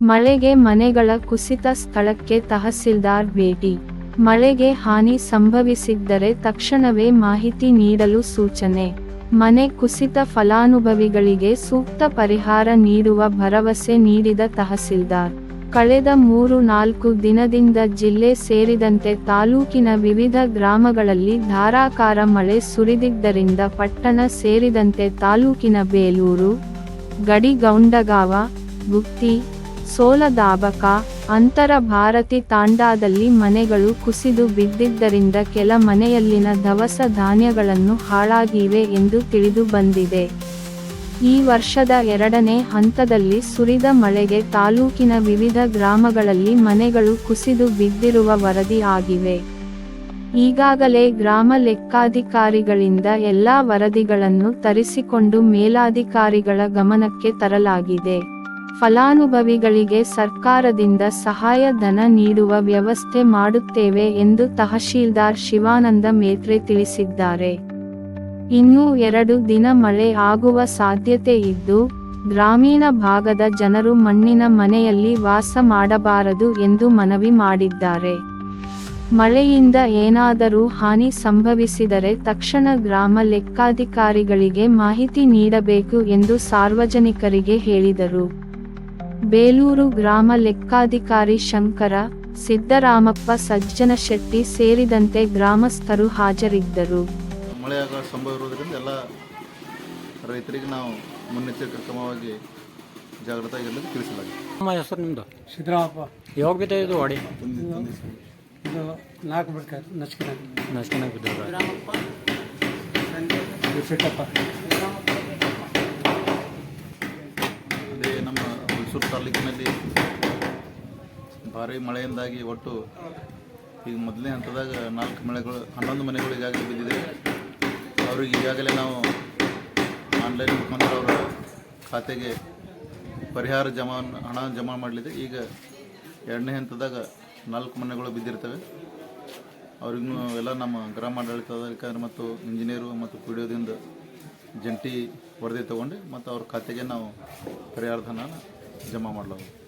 ಮಳೆಗೆ ಮನೆಗಳ ಕುಸಿತ ಸ್ಥಳಕ್ಕೆ ತಹಸೀಲ್ದಾರ್ ಭೇಟಿ. ಮಳೆಗೆ ಹಾನಿ ಸಂಭವಿಸಿದ್ದರೆ ತಕ್ಷಣವೇ ಮಾಹಿತಿ ನೀಡಲು ಸೂಚನೆ. ಮನೆ ಕುಸಿತ ಫಲಾನುಭವಿಗಳಿಗೆ ಸೂಕ್ತ ಪರಿಹಾರ ನೀಡುವ ಭರವಸೆ ನೀಡಿದ ತಹಸೀಲ್ದಾರ್. ಕಳೆದ ಮೂರು ನಾಲ್ಕು ದಿನದಿಂದ ಜಿಲ್ಲೆ ಸೇರಿದಂತೆ ತಾಲೂಕಿನ ವಿವಿಧ ಗ್ರಾಮಗಳಲ್ಲಿ ಧಾರಾಕಾರ ಮಳೆ ಸುರಿದಿದ್ದರಿಂದ ಪಟ್ಟಣ ಸೇರಿದಂತೆ ತಾಲೂಕಿನ ಬೇಲೂರು, ಗಡಿಗೌಂಡಗಾವ, ಗುತ್ತಿ ಸೋಲದಾಬಕ ಅಂತರ ಭಾರತಿ ತಾಂಡಾದಲ್ಲಿ ಮನೆಗಳು ಕುಸಿದು ಬಿದ್ದಿದ್ದರಿಂದ ಕೆಲ ಮನೆಯಲ್ಲಿನ ದವಸ ಧಾನ್ಯಗಳನ್ನು ಹಾಳಾಗಿವೆ ಎಂದು ತಿಳಿದು ಬಂದಿದೆ. ಈ ವರ್ಷದ ಎರಡನೇ ಹಂತದಲ್ಲಿ ಸುರಿದ ಮಳೆಗೆ ತಾಲೂಕಿನ ವಿವಿಧ ಗ್ರಾಮಗಳಲ್ಲಿ ಮನೆಗಳು ಕುಸಿದು ಬಿದ್ದಿರುವ ವರದಿ ಆಗಿವೆ ಈಗಾಗಲೇ ಗ್ರಾಮ ಲೆಕ್ಕಾಧಿಕಾರಿಗಳಿಂದ ಎಲ್ಲಾ ವರದಿಗಳನ್ನು ತರಿಸಿಕೊಂಡು ಮೇಲಾಧಿಕಾರಿಗಳ ಗಮನಕ್ಕೆ ತರಲಾಗಿದೆ. ಫಲಾನುಭವಿಗಳಿಗೆ ಸರ್ಕಾರದಿಂದ ಸಹಾಯ ಧನ ನೀಡುವ ವ್ಯವಸ್ಥೆ ಮಾಡುತ್ತೇವೆ ಎಂದು ತಹಶೀಲ್ದಾರ್ ಶಿವಾನಂದ ಮೇತ್ರೆ ತಿಳಿಸಿದ್ದಾರೆ. ಇನ್ನೂ ಎರಡು ದಿನ ಮಳೆ ಆಗುವ ಸಾಧ್ಯತೆ ಇದ್ದು, ಗ್ರಾಮೀಣ ಭಾಗದ ಜನರು ಮಣ್ಣಿನ ಮನೆಯಲ್ಲಿ ವಾಸ ಮಾಡಬಾರದು ಎಂದು ಮನವಿ ಮಾಡಿದ್ದಾರೆ. ಮಳೆಯಿಂದ ಏನಾದರೂ ಹಾನಿ ಸಂಭವಿಸಿದರೆ ತಕ್ಷಣ ಗ್ರಾಮ ಲೆಕ್ಕಾಧಿಕಾರಿಗಳಿಗೆ ಮಾಹಿತಿ ನೀಡಬೇಕು ಎಂದು ಸಾರ್ವಜನಿಕರಿಗೆ ಹೇಳಿದರು. ಬೇಲೂರು ಗ್ರಾಮ ಲೆಕ್ಕಾಧಿಕಾರಿ ಶಂಕರ ಸಿದ್ದರಾಮಪ್ಪ ಸಜ್ಜನ ಶೆಟ್ಟಿ ಸೇರಿದಂತೆ ಗ್ರಾಮಸ್ಥರು ಹಾಜರಿದ್ದರು. ಮಳೆ ಆಗೋ ಸಂಭವ ಇರೋದ್ರಿಂದ ಎಲ್ಲ ರೈತರಿಗೆ ನಾವು ಮುನ್ನೆಚ್ಚರಿಕೆ ಕ್ರಮವಾಗಿ ಜಾಗೃತವಾಗಿರಲಿಕ್ಕೆ ತಿಳಿಸಲಾಗಿದೆ. ನಮ್ಮ ಹೆಸರು ನಿಮ್ಮದು ಸಿದ್ದರಾಮಪ್ಪ. ಯಾವಾಗ ಬಿದ್ದ ಇದು ಹೊಡಿ ಇದು ನಾಲ್ಕು ಬಿಡ್ಕ ನಚ್ಕಿನ ನಸ್ಕಿನಾಗ ಬಿದ್ದದ. ಇದು ಸಿಟ್ಟಪ್ಪ ಅದೇ ನಮ್ಮ ಮೈಸೂರು ತಾಲೂಕಿನಲ್ಲಿ ಭಾರಿ ಮಳೆಯಿಂದಾಗಿ ಒಟ್ಟು ಈಗ ಮೊದಲನೇ ಹಂತದಾಗ ನಾಲ್ಕು ಮಳೆಗಳು, ಹನ್ನೊಂದು ಮನೆಗಳು ಈಗಾಗಲೇ ಬಿದ್ದಿದೆ. ಅವ್ರಿಗೆ ಈಗಾಗಲೇ ನಾವು ಆನ್ಲೈನ್ ಮುಖಾಂತರ ಅವರ ಖಾತೆಗೆ ಪರಿಹಾರ ಜಮಾ ಹಣ ಜಮಾ ಮಾಡಲಿದೆ. ಈಗ ಎರಡನೇ ಹಂತದಾಗ ನಾಲ್ಕು ಮನೆಗಳು ಬಿದ್ದಿರ್ತವೆ. ಅವ್ರಿಗೂ ಎಲ್ಲ ನಮ್ಮ ಗ್ರಾಮಾಡಳಿತಾಧಿಕಾರಿ ಮತ್ತು ಇಂಜಿನಿಯರು ಮತ್ತು ಪಿ ಡಿ ಜಂಟಿ ವರದಿ ತಗೊಂಡು ಮತ್ತು ಅವ್ರ ಖಾತೆಗೆ ನಾವು ಪರಿಹಾರ ಧನ ಜಮಾ ಮಾಡಲಾಗುತ್ತೆ